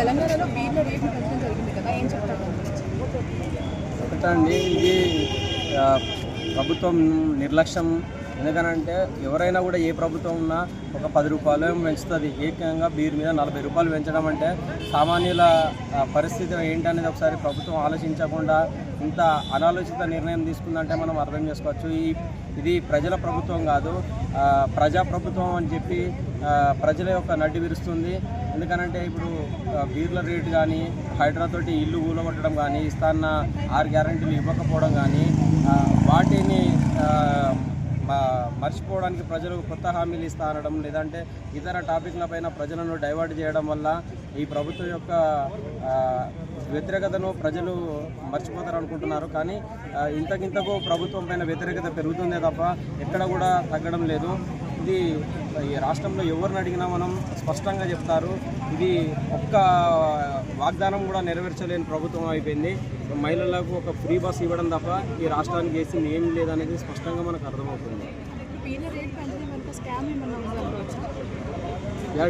తెలంగాణలో రేట్లు పెంచడం జరిగింది కదా ఏం చెప్తారు? ఒకటండి ఇది ప్రభుత్వం నిర్లక్ష్యం. ఎందుకనంటే ఎవరైనా కూడా ఏ ప్రభుత్వం ఉన్నా ఒక పది రూపాయలు పెంచుతుంది. ఏకంగా బీర్ మీద నలభై రూపాయలు పెంచడం అంటే సామాన్యుల పరిస్థితి ఏంటనేది ఒకసారి ప్రభుత్వం ఆలోచించకుండా ఇంత అనాలోచిత నిర్ణయం తీసుకుందంటే మనం అర్థం చేసుకోవచ్చు. ఈ ఇది ప్రజల ప్రభుత్వం కాదు ప్రజా ప్రభుత్వం అని చెప్పి ప్రజల యొక్క నడ్డి విరుస్తుంది. ఎందుకనంటే ఇప్పుడు బీర్ల రేట్ కానీ హైడ్రాతోటి ఇల్లు కూలగొట్టడం కానీ ఇస్తాన్న ఆరు గ్యారంటీలు ఇవ్వకపోవడం కానీ వాటిని మ- మర్చిపోవడానికి ప్రజలు కొత్త హామీలు ఇస్తా అనడం లేదంటే ఇతర టాపిక్ల పైన ప్రజలను డైవర్ట్ చేయడం వల్ల ఈ ప్రభుత్వం యొక్క వ్యతిరేకతను ప్రజలు మర్చిపోతారు అనుకుంటున్నారు కానీ ఇంతకింతకు ప్రభుత్వం పైన వ్యతిరేకత పెరుగుతుందే తప్ప ఎక్కడ కూడా తగ్గడం లేదు. ఇది ఈ రాష్ట్రంలో ఎవరిని అడిగినా మనం స్పష్టంగా చెప్తారు. ఇది ఒక్క వాగ్దానం కూడా నెరవేర్చలేని ప్రభుత్వం అయిపోయింది. మహిళలకు ఒక ఫ్రీ బస్ ఇవ్వడం తప్ప ఈ రాష్ట్రానికి చేసింది ఏం లేదనేది స్పష్టంగా మనకు అర్థమవుతుంది.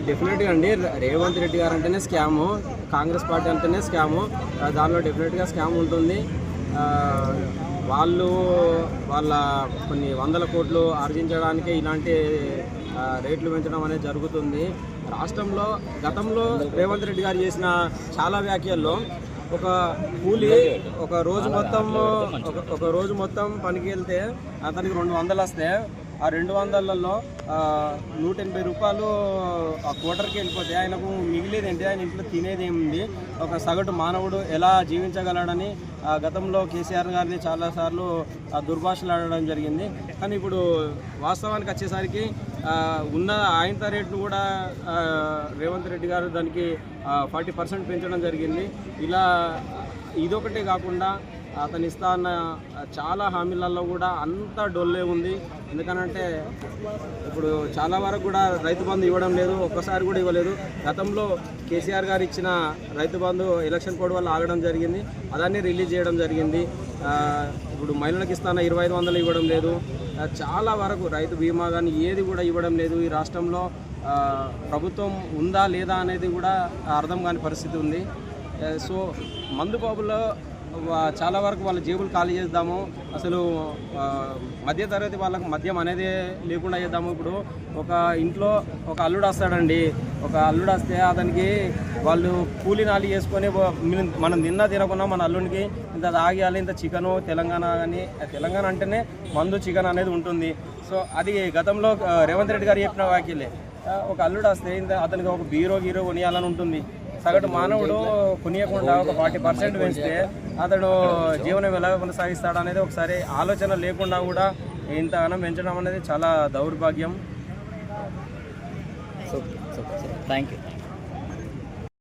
డెఫినెట్గా అండి. రేవంత్ రెడ్డి గారు అంటేనే స్కాము కాంగ్రెస్ పార్టీ అంటేనే స్కాము. దానిలో డెఫినెట్గా స్కామ్ ఉంటుంది. వాళ్ళు వాళ్ళ కొన్ని వందల కోట్లు ఆర్జించడానికే ఇలాంటి రేట్లు పెంచడం అనేది జరుగుతుంది. రాష్ట్రంలో గతంలో రేవంత్ రెడ్డి గారు చేసిన చాలా వ్యాఖ్యల్లో ఒక కూలి ఒక రోజు మొత్తం ఒక- ఒక రోజు మొత్తం పనికి వెళ్తే అతనికి రెండు వందలు వస్తే ఆ రెండు వందలలో నూట ఎనభై రూపాయలు ఆ క్వార్టర్కి వెళ్ళిపోతే ఆయనకు మిగిలేది ఏంటి ఆయన ఇంట్లో తినేది ఏముంది? ఒక సగటు మానవుడు ఎలా జీవించగలడని ఆ, గతంలో కేసీఆర్ గారిని చాలాసార్లు దుర్భాషలు ఆడడం జరిగింది. కానీ ఇప్పుడు వాస్తవానికి వచ్చేసరికి ఉన్న ఆయంత రేట్లు కూడా రేవంత్ రెడ్డి గారు దానికి ఫార్టీ పర్సెంట్ పెంచడం జరిగింది. ఇలా ఇదొకటే కాకుండా అతను ఇస్తా అన్న చాలా హామీలలో కూడా అంత డొల్లే ఉంది. ఎందుకనంటే ఇప్పుడు చాలా వరకు కూడా రైతు బంధు ఇవ్వడం లేదు ఒక్కసారి కూడా ఇవ్వలేదు. గతంలో కేసీఆర్ గారు ఇచ్చిన రైతు బంధు ఎలక్షన్ కోడ్ వల్ల ఆగడం జరిగింది. అదాన్ని రిలీజ్ చేయడం జరిగింది. ఇప్పుడు మహిళలకు ఇస్తాన ఇరవై ఐదు వందలు ఇవ్వడం లేదు. చాలా వరకు రైతు బీమా కానీ ఏది కూడా ఇవ్వడం లేదు. ఈ రాష్ట్రంలో ప్రభుత్వం ఉందా లేదా అనేది కూడా అర్థం కాని పరిస్థితి ఉంది. సో మందుబాబులో చాలా వరకు వాళ్ళ జేబులు ఖాళీ చేద్దాము. అసలు మధ్యతరగతి వాళ్ళకు మద్యం అనేది లేకుండా చేద్దాము. ఇప్పుడు ఒక ఇంట్లో ఒక అల్లుడు వస్తాడండి. ఒక అల్లుడు వస్తే అతనికి వాళ్ళు కూలి నాలి చేసుకొని మనం తిన్నా తినకున్నా మన అల్లునికి ఇంత తాగియాలి ఇంత చికెను తెలంగాణ కానీ తెలంగాణ అంటేనే మందు చికెన్ అనేది ఉంటుంది. సో అది గతంలో రేవంత్ రెడ్డి గారు చెప్పిన వాక్యలే. ఒక అల్లుడు వస్తే ఇంత అతనికి ఒక బీరో గీరో కొనియాలని ఉంటుంది. సగటు మానవుడు కొనియకుండా ఒక ఫార్టీ పర్సెంట్ పెంచితే అతడు జీవనం ఎలా కొనసాగిస్తాడు అనేది ఒకసారి ఆలోచన లేకుండా కూడా ఇంతగానం పెంచడం అనేది చాలా దౌర్భాగ్యం. Thank you